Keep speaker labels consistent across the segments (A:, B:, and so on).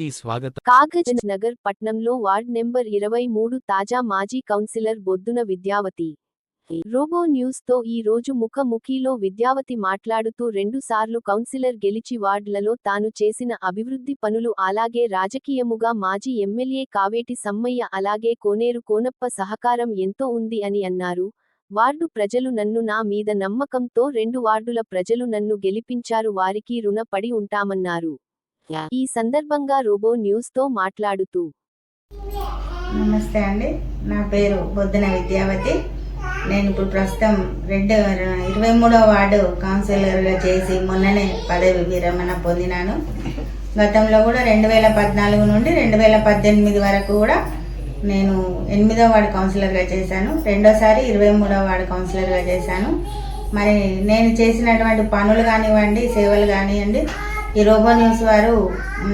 A: కి స్వాగతం.
B: కాగజ్ నగర్ పట్నంలో వార్డ్ నెంబర్ ఇరవై మూడు తాజా మాజీ కౌన్సిలర్ బొద్దున విద్యావతి. రోబో న్యూస్తో ఈ రోజు ముఖముఖిలో విద్యావతి మాట్లాడుతూ రెండుసార్లు కౌన్సిలర్ గెలిచి వార్డులలో తాను చేసిన అభివృద్ధి పనులు అలాగే రాజకీయముగా మాజీ ఎమ్మెల్యే కావేటి సమ్మయ్య అలాగే కోనేరు కోనప్ప సహకారం ఎంతో ఉంది అని అన్నారు. వార్డు ప్రజలు నన్ను నా మీద నమ్మకంతో రెండు వార్డుల ప్రజలు నన్ను గెలిపించారు వారికి రుణపడి ఉంటామన్నారు. ఈ సందర్భంగా రోబో న్యూస్తో మాట్లాడుతూ.
C: నమస్తే అండి. నా పేరు బొద్దున విద్యావతి. నేను ఇప్పుడు ప్రస్తుతం రెండు ఇరవై మూడో వార్డు కౌన్సిలర్గా చేసి మొన్ననే పదవి విరమణ పొందినాను. గతంలో కూడా రెండు వేల పద్నాలుగు నుండి రెండు వేల పద్దెనిమిది వరకు కూడా నేను ఎనిమిదో వార్డు కౌన్సిలర్గా చేశాను. రెండోసారి ఇరవై మూడో వార్డు కౌన్సిలర్గా చేశాను. మరి నేను చేసినటువంటి పనులు కానివ్వండి సేవలు కానివ్వండి ఈ రోబో న్యూస్ వారు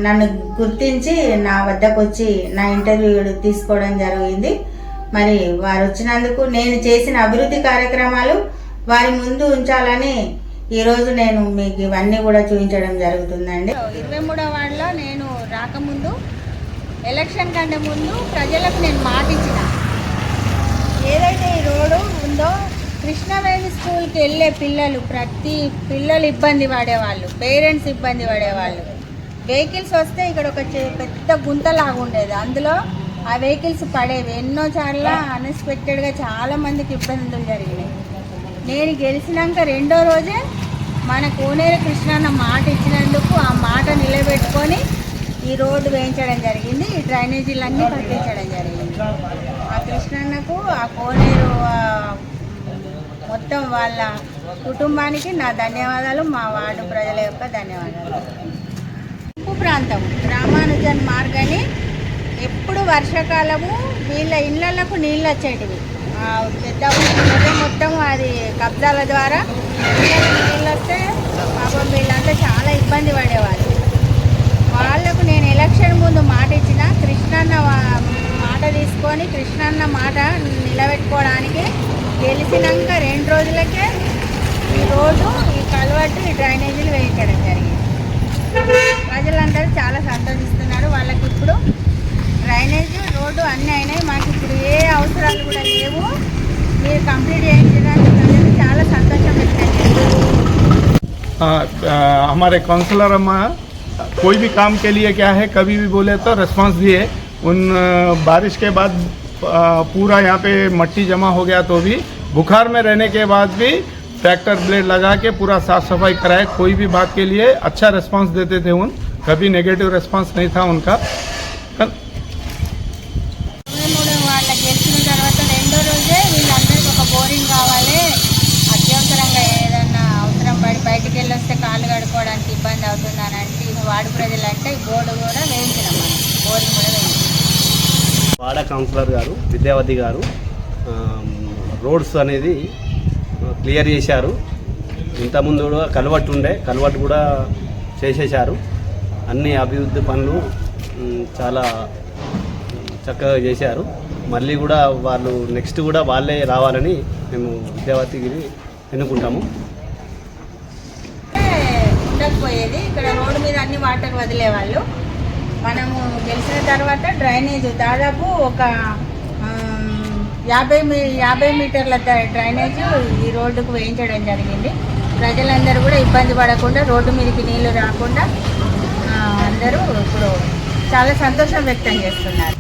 C: నన్ను గుర్తించి నా వద్దకు వచ్చి నా ఇంటర్వ్యూ తీసుకోవడం జరిగింది. మరి వారు వచ్చినందుకు నేను చేసిన అభివృద్ధి కార్యక్రమాలు వారి ముందు ఉంచాలని ఈరోజు నేను మీకు ఇవన్నీ కూడా చూపించడం జరుగుతుందండి.
D: ఇరవై మూడో వార్డులో నేను రాకముందు ఎలక్షన్ కంటే ముందు ప్రజలకు నేను మాట ఇచ్చిన ఏదైతే ఈ రోడ్డు ఉందో కృష్ణవేణి స్కూల్కి వెళ్ళే పిల్లలు ప్రతి పిల్లలు ఇబ్బంది పడేవాళ్ళు పేరెంట్స్ ఇబ్బంది పడేవాళ్ళు. వెహికల్స్ వస్తే ఇక్కడ ఒక చె- పెద్ద గుంతలాగా ఉండేది. అందులో ఆ వెహికల్స్ పడేవి. ఎన్నో చాలా అన్ఎక్స్పెక్టెడ్గా చాలా మందికి ఇబ్బందులు జరిగినాయి. నేను గెలిచినాక రెండో రోజే మన కోనేరు కృష్ణన్న మాట ఇచ్చినందుకు ఆ మాట నిలబెట్టుకొని ఈ రోడ్డు వేయించడం జరిగింది. ఈ డ్రైనేజీలన్నీ కట్టించడం జరిగింది. ఆ కృష్ణన్నకు ఆ కోనేరు మొత్తం వాళ్ళ కుటుంబానికి నా ధన్యవాదాలు మా వార్డు ప్రజల యొక్క ధన్యవాదాలు. ఉప్పు ప్రాంతం రామానుజన్ మార్గని ఎప్పుడు వర్షాకాలము వీళ్ళ ఇళ్ళకు నీళ్ళు వచ్చేటివి. పెద్ద మొత్తం అది కబ్జాల ద్వారా. నీళ్ళు వస్తే పాపం వీళ్ళంతా చాలా ఇబ్బంది పడేవాళ్ళు వాళ్ళకు నేను ఎలక్షన్ ముందు మాట ఇచ్చిన కృష్ణన్న మాట తీసుకొని కృష్ణన్న మాట నిలబెట్టుకోవడానికి గెలిచినాక రెండు రోజులకే ఈ రోడ్డు ఈ కలవట్టు ఈ డ్రైనేజీలు వేయించడం జరిగింది ప్రజలందరూ చాలా సంతోషిస్తున్నారు వాళ్ళకి ఇప్పుడు డ్రైనేజ్ రోడ్డు అన్నీ అయినాయి మాకు ఇప్పుడు ఏ అవసరాలు కూడా లేవు మీరు కంప్లీట్ చేయించడానికి ప్రజలు చాలా సంతోషం వ్యక్తం చేస్తున్నారు
E: आ, आ, हमारे काउंसलर अम्मा कोई भी काम के लिए क्या है कभी भी बोले तो रेस्पॉन्स दिए उन आ, बारिश के बाद आ, पूरा यहाँ पे मट्टी जमा हो गया तो भी। बुखार में रहने के बाद भी ट्रैक्टर ब्लेड लगा के पूरा साफ़ सफ़ाई कराए, कोई भी बात के लिए अच्छा रेस्पॉन्स देते थे उन। कभी नेगेटिव रेस्पॉन्स नहीं था उनका।
F: కౌన్సిలర్ గారు విద్యావతి గారు రోడ్స్ అనేది క్లియర్ చేశారు. ఇంతకుముందు కూడా కలవట్టు ఉండే కలవట్టు కూడా చేసేశారు. అన్ని అభివృద్ధి పనులు చాలా చక్కగా చేశారు. మళ్ళీ కూడా వాళ్ళు నెక్స్ట్ కూడా వాళ్ళే రావాలని మేము విద్యావతికి ఎన్నుకుంటాము.
D: ఉండకపోయేది. ఇక్కడ రోడ్డు మీద అన్ని వాటర్ వదిలేవాళ్ళు. మనము గెలిచిన తర్వాత డ్రైనేజ్ దాదాపు ఒక యాభై మీ యాభై మీటర్ల డ్రైనేజ్ ఈ రోడ్డుకు వేయించడం జరిగింది. ప్రజలందరూ కూడా ఇబ్బంది పడకుండా రోడ్డు మీదకి నీళ్ళు రాకుండా అందరూ ఇప్పుడు చాలా సంతోషం వ్యక్తం చేస్తున్నారు.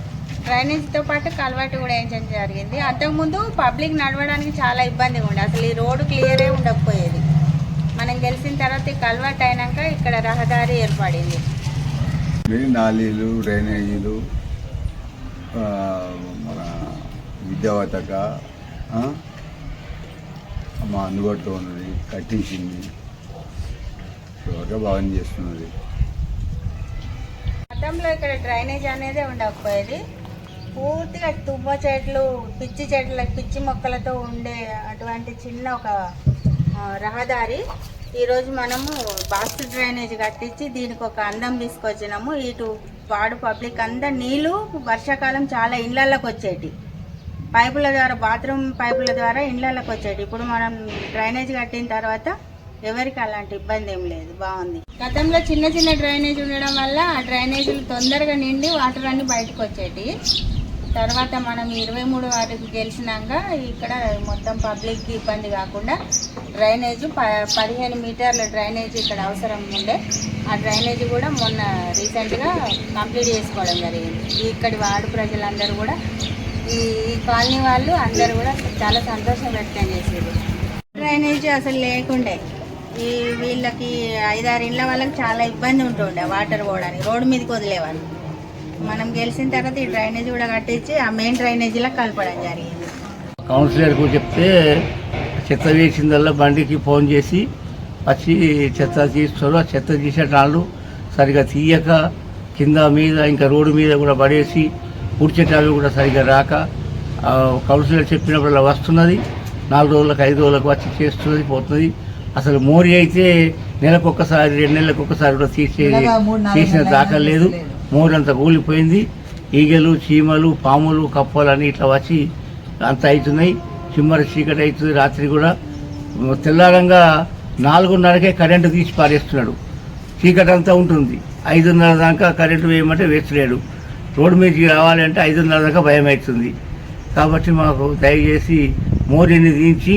D: డ్రైనేజ్తో పాటు కలవాటు కూడా వేయించడం జరిగింది. అంతకుముందు పబ్లిక్ నడవడానికి చాలా ఇబ్బందిగా ఉండే. అసలు ఈ రోడ్డు క్లియరే ఉండకపోయేది. మనం గెలిచిన తర్వాత ఈ కలవాటు అయినాక ఇక్కడ రహదారి ఏర్పడింది.
G: నాలీలు డ్రైనేజీలు మన విద్యావతక మా అందుబాటులో ఉన్నది కట్టించింది. ఇప్పటివరకు బాగా చేస్తున్నది.
D: గతంలో ఇక్కడ డ్రైనేజ్ అనేది ఉండకపోయేది. పూర్తిగా తుమ్మ చెట్లు పిచ్చి చెట్ల పిచ్చి మొక్కలతో ఉండే అటువంటి చిన్న ఒక రహదారి ఈరోజు మనము బాక్స్ డ్రైనేజ్ కట్టించి దీనికి ఒక అందం తీసుకొచ్చినాము. ఇటు వాడు పబ్లిక్ అంతా నీళ్ళు వర్షాకాలం చాలా ఇళ్ళకి వచ్చేటి. పైపుల ద్వారా బాత్రూమ్ పైపుల ద్వారా ఇళ్ళకి వచ్చేటి. ఇప్పుడు మనం డ్రైనేజ్ కట్టిన తర్వాత ఎవరికి అలాంటి ఇబ్బంది ఏం లేదు. బాగుంది.
H: గతంలో చిన్న చిన్న డ్రైనేజ్ ఉండడం వల్ల ఆ డ్రైనేజీలు తొందరగా నిండి వాటర్ అన్ని బయటకు వచ్చేటి. తర్వాత మనం ఇరవై మూడు వాటికి గెలిచినాక ఇక్కడ మొత్తం పబ్లిక్కి ఇబ్బంది కాకుండా డ్రైనేజ్ ప పదిహేను మీటర్ల డ్రైనేజ్ ఇక్కడ అవసరం ఉండే. ఆ డ్రైనేజ్ కూడా మొన్న రీసెంట్గా కంప్లీట్ చేసుకోవడం జరిగింది. ఇక్కడి వార్డు ప్రజలందరూ కూడా ఈ కాలనీ వాళ్ళు అందరూ కూడా చాలా సంతోషం వ్యక్తం చేసేది డ్రైనేజ్ అసలు లేకుండే. ఈ వీళ్ళకి ఐదారు ఇళ్ళ వాళ్ళకి చాలా ఇబ్బంది ఉంటుండే వాటర్ పోవడానికి. రోడ్డు మీదకి వదిలేవాళ్ళు. మనం గెలిచిన తర్వాత ఈ డ్రైనేజ్ కూడా కట్టించి ఆ మెయిన్ డ్రైనేజీలో కలపడం జరిగింది.
I: కౌన్సిలర్కు చెప్తే చెత్త వేసిందల్లా బండికి ఫోన్ చేసి వచ్చి చెత్త తీస్తారు ఆ చెత్త తీసేటాళ్ళు సరిగా తీయక కింద మీద ఇంకా రోడ్డు మీద కూడా పడేసి పూడ్చేటాలు కూడా సరిగా రాక. ఆ కౌన్సిలర్ చెప్పినప్పుడల్లా వస్తున్నది. నాలుగు రోజులకు ఐదు రోజులకు వచ్చి చేస్తున్నది పోతున్నది. అసలు మోరీ అయితే నెలకు ఒక్కసారి రెండు నెలలకు ఒక్కసారి కూడా తీసే తీసిన దాఖలు లేదు. మూడంతా కూలిపోయింది. ఈగలు చీమలు పాములు కప్పలు అని ఇట్లా వచ్చి అంత అవుతున్నాయి. చిమ్మర చీకటి అవుతుంది రాత్రి కూడా. తెల్లారంగా నాలుగున్నరకే కరెంటు తీసి పారేస్తున్నాడు. చీకటి అంతా ఉంటుంది. ఐదున్నర దాకా కరెంటు వేయమంటే వేస్తలేడు. రోడ్డు మీదకి రావాలంటే ఐదున్నర దాకా భయం అవుతుంది. కాబట్టి మాకు దయచేసి మోరీని దించి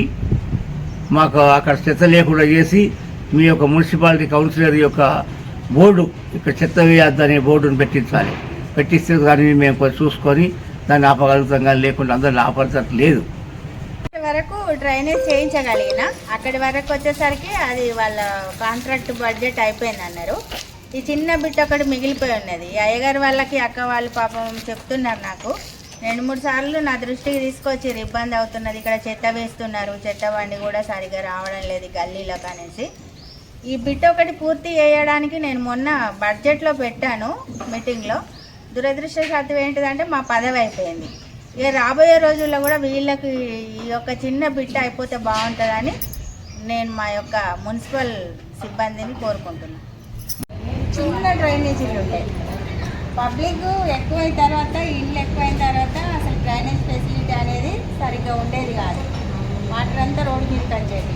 I: మాకు అక్కడ చెత్త లేకుండా చేసి మీ యొక్క మున్సిపాలిటీ కౌన్సిలర్ యొక్క బోర్డు ఇక్కడ చెత్త వేయద్దు అనే బోర్డును పెట్టించాలి. పెట్టిస్తే దాన్ని మేము కొంచెం చూసుకొని దాన్ని ఆపగలుగుతాం కానీ లేకుండా అందరిని ఆపడతట్టు లేదు.
H: అక్కడి వరకు డ్రైనేజ్ చేయించగలిగిన అక్కడి వరకు వచ్చేసరికి అది వాళ్ళ కాంట్రాక్ట్ బడ్జెట్ అయిపోయింది అన్నారు. ఈ చిన్న బిట్ ఒకటి మిగిలిపోయి ఉన్నది. అయ్యగారి అయ్యగారు వాళ్ళకి అక్క వాళ్ళు పాపం చెప్తున్నారు నాకు. రెండు మూడు సార్లు నా దృష్టికి తీసుకొచ్చి ఇబ్బంది అవుతున్నది ఇక్కడ చెత్త వేస్తున్నారు చెత్త బండి కూడా సరిగా రావడం లేదు ఈ గల్లీలోకి అనేసి. ఈ బిట్ ఒకటి పూర్తి చేయడానికి నేను మొన్న బడ్జెట్లో పెట్టాను మీటింగ్లో. దురదృష్టశాతం ఏంటిదంటే మా పదవి అయిపోయింది. ఇక రాబోయే రోజుల్లో కూడా వీళ్ళకి ఈ యొక్క చిన్న బిట్ అయిపోతే బాగుంటుందని నేను మా యొక్క మున్సిపల్ సిబ్బందిని కోరుకుంటున్నాను చిన్న డ్రైనేజీలు ఉంటాయి. పబ్లిక్ ఎక్కువైన తర్వాత ఇళ్ళు ఎక్కువైన తర్వాత అసలు డ్రైనేజ్ ఫెసిలిటీ అనేది సరిగ్గా ఉండేది కాదు. వాటర్ అంతా రోడ్డు మీదకి వచ్చేది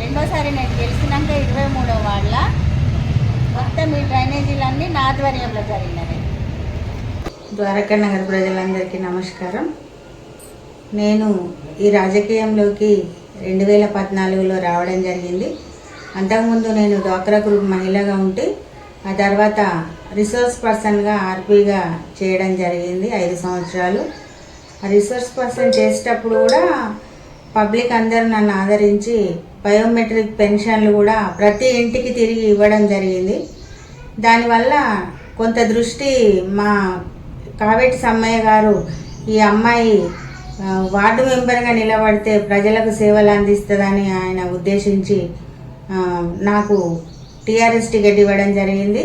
H: రెండోసారి నేను గెలిచినాక ఇరవై మూడో వాళ్ళ మొత్తం ఈ డ్రైనేజీలన్నీ నా ఆధ్వర్యంలో జరిగినవి.
D: ద్వారకా నగర్ ప్రజలందరికీ నమస్కారం. నేను ఈ రాజకీయంలోకి రెండు వేల పద్నాలుగులో రావడం జరిగింది. అంతకుముందు నేను డ్వాక్రా గ్రూప్ మహిళగా ఉంటే ఆ తర్వాత రిసోర్స్ పర్సన్గా ఆర్పీగా చేయడం జరిగింది ఐదు సంవత్సరాలు. ఆ రిసోర్స్ పర్సన్ చేసేటప్పుడు కూడా పబ్లిక్ అందరూ నన్ను ఆదరించి బయోమెట్రిక్ పెన్షన్లు కూడా ప్రతి ఇంటికి తిరిగి ఇవ్వడం జరిగింది. దానివల్ల కొంత దృష్టి మా కావేటి సమ్మయ్య గారు ఈ అమ్మాయి వార్డు మెంబర్గా నిలబడితే ప్రజలకు సేవలు అందిస్తుందని ఆయన ఉద్దేశించి నాకు టీఆర్ఎస్ టికెట్ ఇవ్వడం జరిగింది.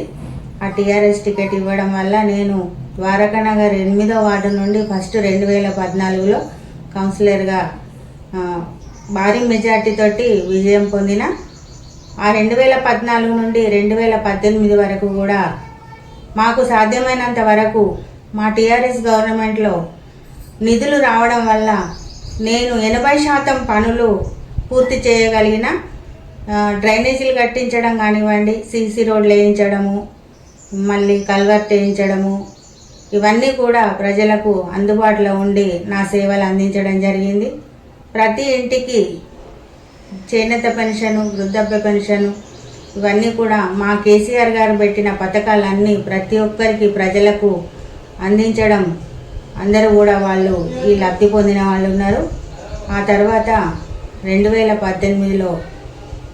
D: ఆ టీఆర్ఎస్ టికెట్ ఇవ్వడం వల్ల నేను ద్వారకా నగర్ ఎనిమిదో వార్డు నుండి ఫస్ట్ రెండు వేల పద్నాలుగులో కౌన్సిలర్గా భారీ మెజార్టీ తోటి విజయం పొందిన ఆ రెండు వేల పద్నాలుగు నుండి రెండు వేల పద్దెనిమిది వరకు కూడా మాకు సాధ్యమైనంత వరకు మా టీఆర్ఎస్ గవర్నమెంట్లో నిధులు రావడం వల్ల నేను ఎనభై శాతం పనులు పూర్తి చేయగలిగిన డ్రైనేజీలు కట్టించడం కానివ్వండి సీసీ రోడ్లు వేయించడము మళ్ళీ కల్వర్ట్ వేయించడము ఇవన్నీ కూడా ప్రజలకు అందుబాటులో ఉండి నా సేవలు అందించడం జరిగింది. ప్రతి ఇంటికి చేనేత పెన్షను వృద్ధాప్య పెన్షను ఇవన్నీ కూడా మా కేసీఆర్ గారు పెట్టిన పథకాలన్నీ ప్రతి ఒక్కరికి ప్రజలకు అందించడం అందరూ కూడా వాళ్ళు ఈ లబ్ధి పొందిన వాళ్ళు ఉన్నారు. ఆ తర్వాత రెండు వేల పద్దెనిమిదిలో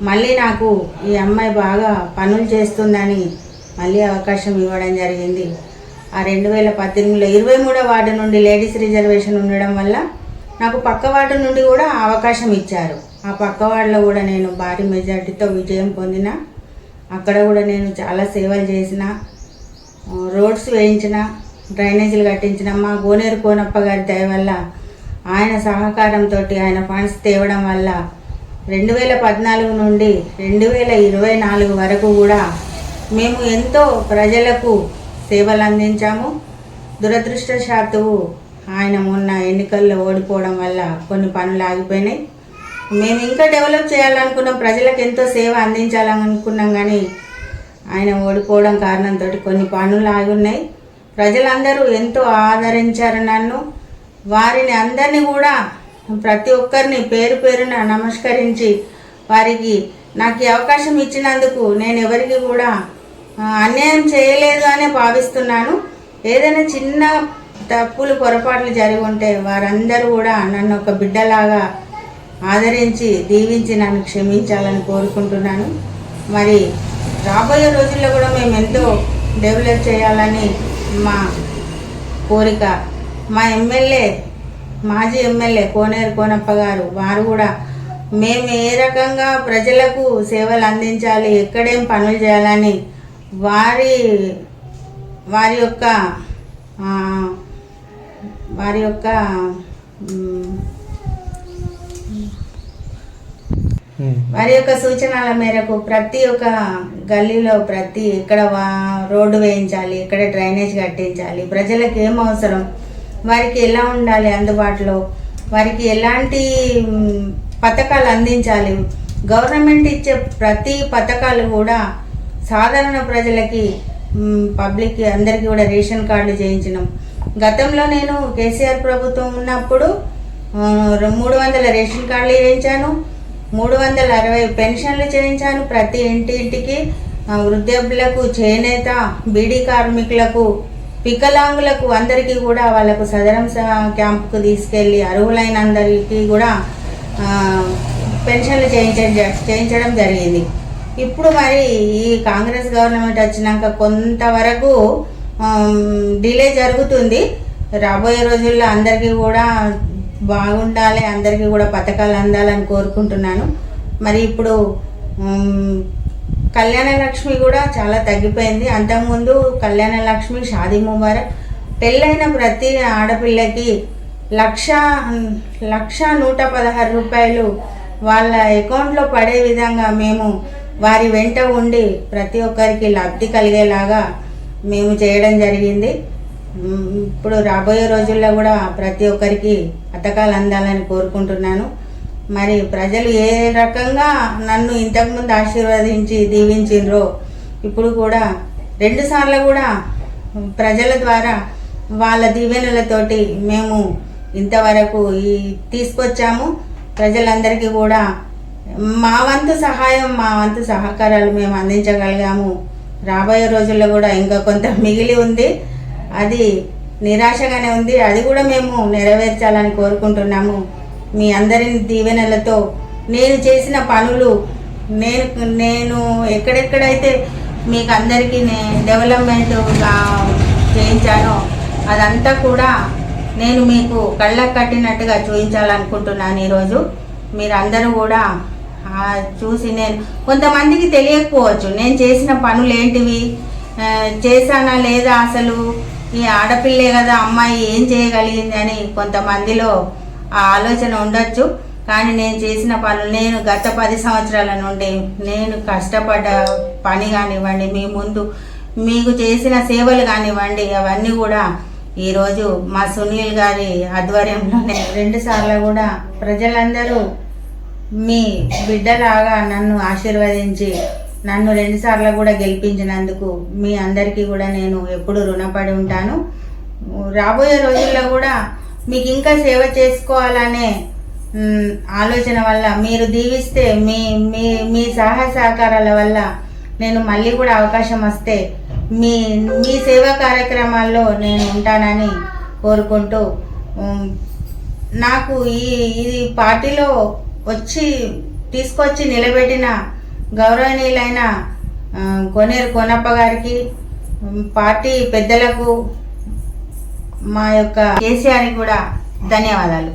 D: మళ్ళీ నాకు ఈ అమ్మాయి బాగా పనులు చేస్తుందని మళ్ళీ అవకాశం ఇవ్వడం జరిగింది. ఆ రెండు వేల పద్దెనిమిదిలో ఇరవై మూడో వార్డు నుండి లేడీస్ రిజర్వేషన్ ఉండడం వల్ల నాకు పక్క నుండి కూడా అవకాశం ఇచ్చారు. ఆ పక్కవాడలో కూడా నేను భారీ మెజార్టీతో విజయం పొందిన అక్కడ కూడా నేను చాలా సేవలు చేసిన రోడ్స్ వేయించిన డ్రైనేజీలు కట్టించిన మా గోనేరు కోనప్ప గారి దయ వల్ల ఆయన సహకారంతో ఆయన ఫండ్స్ తేవడం వల్ల రెండు వేల పద్నాలుగు నుండి రెండు వేల ఇరవై నాలుగు వరకు కూడా మేము ఎంతో ప్రజలకు సేవలు అందించాము. దురదృష్టశాత్తు ఆయన మొన్న ఎన్నికల్లో ఓడిపోవడం వల్ల కొన్ని పనులు ఆగిపోయినాయి. మేము ఇంకా డెవలప్ చేయాలనుకున్నాం ప్రజలకు ఎంతో సేవ అందించాలనుకున్నాం కానీ ఆయన ఓడిపోవడం కారణంతో కొన్ని పనులు ఆగి ఉన్నాయి. ప్రజలందరూ ఎంతో ఆదరించారు నన్ను. వారిని అందరినీ కూడా ప్రతి ఒక్కరిని పేరు పేరున నమస్కరించి వారికి నాకు ఈ అవకాశం ఇచ్చినందుకు నేను ఎవరికి కూడా అన్యాయం చేయలేదు అనే భావిస్తున్నాను. ఏదైనా చిన్న తప్పులు పొరపాట్లు జరిగి ఉంటే వారందరూ కూడా నన్ను ఒక బిడ్డలాగా ఆదరించి దీవించి నన్ను క్షమించాలని కోరుకుంటున్నాను. మరి రాబోయే రోజుల్లో కూడా మేము ఎంతో డెవలప్ చేయాలని మా కోరిక. మా ఎమ్మెల్యే మాజీ ఎమ్మెల్యే కోనేరు కోనప్ప గారు వారు కూడా మేము ఏ రకంగా ప్రజలకు సేవలు అందించాలి ఎక్కడేం పనులు చేయాలని వారి వారి యొక్క వారి యొక్క వారి యొక్క సూచనల మేరకు ప్రతి ఒక్క గల్లీలో ప్రతి ఎక్కడ రోడ్డు వేయించాలి ఎక్కడ డ్రైనేజ్ కట్టించాలి ప్రజలకు ఏం అవసరం వారికి ఎలా ఉండాలి అందుబాటులో వారికి ఎలాంటి పథకాలు అందించాలి గవర్నమెంట్ ఇచ్చే ప్రతి పథకాలు కూడా సాధారణ ప్రజలకి పబ్లిక్ అందరికీ కూడా రేషన్ కార్డులు చేయించినాం గతంలో నేను కేసీఆర్ ప్రభుత్వం ఉన్నప్పుడు మూడు వందల రేషన్ కార్డులు చేయించాను మూడు వందల అరవై పెన్షన్లు చేయించాను ప్రతి ఇంటి ఇంటికి. వృద్ధాప్యులకు చేనేత బీడీ కార్మికులకు వికలాంగులకు అందరికీ కూడా వాళ్ళకు సదరం క్యాంప్కు క్యాంపుకు తీసుకెళ్ళి అర్హులైన అందరికీ కూడా పెన్షన్లు చేయించడం చేయించడం జరిగింది. ఇప్పుడు మరి ఈ కాంగ్రెస్ గవర్నమెంట్ వచ్చినాక కొంతవరకు డిలే జరుగుతుంది. రాబోయే రోజుల్లో అందరికీ కూడా బాగుండాలి అందరికీ కూడా పథకాలు అందాలని కోరుకుంటున్నాను. మరి ఇప్పుడు కళ్యాణ లక్ష్మి కూడా చాలా తగ్గిపోయింది. అంతకుముందు కళ్యాణ లక్ష్మి షాదీ ముబారక్ పెళ్ళైన ప్రతి ఆడపిల్లకి లక్ష లక్ష నూట పదహారు రూపాయలు వాళ్ళ అకౌంట్లో పడే విధంగా మేము వారి వెంట ఉండి ప్రతి ఒక్కరికి లబ్ధి కలిగేలాగా మేము చేయడం జరిగింది. ఇప్పుడు రాబోయే రోజుల్లో కూడా ప్రతి ఒక్కరికి పథకాలు అందాలని కోరుకుంటున్నాను. మరి ప్రజలు ఏ రకంగా నన్ను ఇంతకుముందు ఆశీర్వదించి దీవించిండ్రో ఇప్పుడు కూడా రెండు సార్లు కూడా ప్రజల ద్వారా వాళ్ళ దీవెనలతోటి మేము ఇంతవరకు ఈ తీసుకొచ్చాము. ప్రజలందరికీ కూడా మా వంతు సహాయం మా వంతు సహకారాలు మేము అందించగలిగాము. రాబోయే రోజుల్లో కూడా ఇంకా కొంత మిగిలి ఉంది. అది నిరాశగానే ఉంది. అది కూడా మేము నెరవేర్చాలని కోరుకుంటున్నాము. మీ అందరిని దీవెనలతో నేను చేసిన పనులు నేను నేను ఎక్కడెక్కడైతే మీకు అందరికీ నే డెవలప్మెంట్ చేయించానో అదంతా కూడా నేను మీకు కళ్ళకు కట్టినట్టుగా చూపించాలనుకుంటున్నాను ఈరోజు. మీరందరూ కూడా చూసి నేను కొంతమందికి తెలియకపోవచ్చు. నేను చేసిన పనులు ఏంటివి చేశానా లేదా అసలు? ఈ ఆడపిల్లే కదా అమ్మాయి ఏం చేయగలిగింది అని కొంతమందిలో ఆ ఆలోచన ఉండొచ్చు. కానీ నేను చేసిన పనులు నేను గత పది సంవత్సరాల నుండి నేను కష్టపడ్డ పని కానివ్వండి మీ ముందు మీకు చేసిన సేవలు కానివ్వండి అవన్నీ కూడా ఈరోజు మా సునీల్ గారి ఆధ్వర్యంలోనే. రెండు సార్లు కూడా ప్రజలందరూ మీ బిడ్డలాగా నన్ను ఆశీర్వదించి నన్ను రెండుసార్లు కూడా గెలిపించినందుకు మీ అందరికీ కూడా నేను ఎప్పుడు రుణపడి ఉంటాను. రాబోయే రోజుల్లో కూడా మీకు ఇంకా సేవ చేసుకోవాలనే ఆలోచన వల్ల మీరు దీవిస్తే మీ మీ మీ సహాయ సహకారాల వల్ల నేను మళ్ళీ కూడా అవకాశం వస్తే మీ మీ సేవా కార్యక్రమాల్లో నేను ఉంటానని కోరుకుంటూ నాకు ఈ ఈ పార్టీలో వచ్చి తీసుకొచ్చి నిలబెట్టిన గౌరవనీయులైన కొనేరు కొనప్ప కోనప్ప గారికి పార్టీ పెద్దలకు మా యొక్క కేసీఆర్కి కూడా ధన్యవాదాలు.